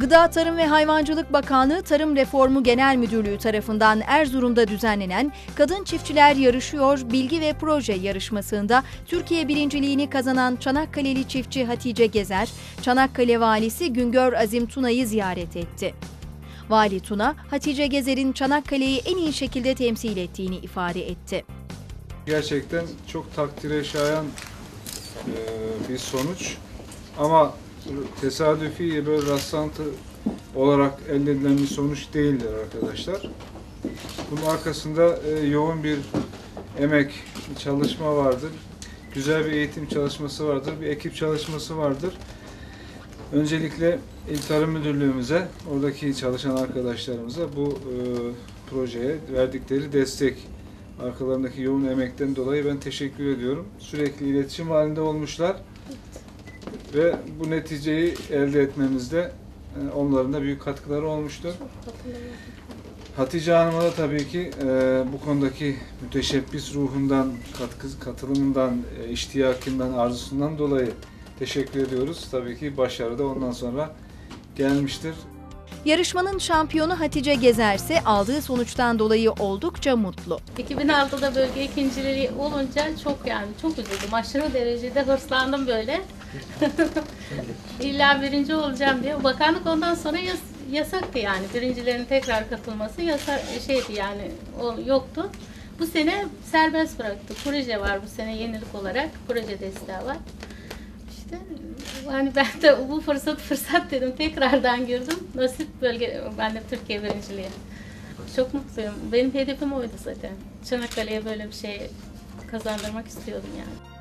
Gıda Tarım ve Hayvancılık Bakanlığı Tarım Reformu Genel Müdürlüğü tarafından Erzurum'da düzenlenen Kadın Çiftçiler Yarışıyor Bilgi ve Proje yarışmasında Türkiye birinciliğini kazanan Çanakkale'li çiftçi Hatice Gezer, Çanakkale Valisi Güngör Azim Tuna'yı ziyaret etti. Vali Tuna, Hatice Gezer'in Çanakkale'yi en iyi şekilde temsil ettiğini ifade etti. Gerçekten çok takdire şayan e, bir sonuç. Ama tesadüfi böyle rastlantı olarak elde edilen bir sonuç değildir arkadaşlar. Bunun arkasında e, yoğun bir emek, çalışma vardır. Güzel bir eğitim çalışması vardır, bir ekip çalışması vardır. Öncelikle İl Tarım Müdürlüğümüze, oradaki çalışan arkadaşlarımıza bu e, projeye verdikleri destek, arkalarındaki yoğun emekten dolayı ben teşekkür ediyorum. Sürekli iletişim halinde olmuşlar ve bu neticeyi elde etmemizde e, onların da büyük katkıları olmuştur. Hatice Hanım'a da tabii ki e, bu konudaki müteşebbis ruhundan, katkı, katılımından, e, iştiyakından, arzusundan dolayı teşekkür ediyoruz. Tabii ki başarı da ondan sonra gelmiştir. Yarışmanın şampiyonu Hatice Gezer ise aldığı sonuçtan dolayı oldukça mutlu. 2006'da bölge ikinciliği olunca çok yani çok üzüldüm. Aşırı derecede hırslandım böyle. İlla birinci olacağım diye. Bakanlık ondan sonra yas, yasaktı yani. Birincilerin tekrar katılması yasak şeydi yani o yoktu. Bu sene serbest bıraktı. Proje var bu sene yenilik olarak. Proje desteği var. İşte hani ben de bu fırsat fırsat dedim. Tekrardan girdim. Nasip bölge ben de Türkiye birinciliği. Çok mutluyum. Benim hedefim oydu zaten. Çanakkale'ye böyle bir şey kazandırmak istiyordum yani.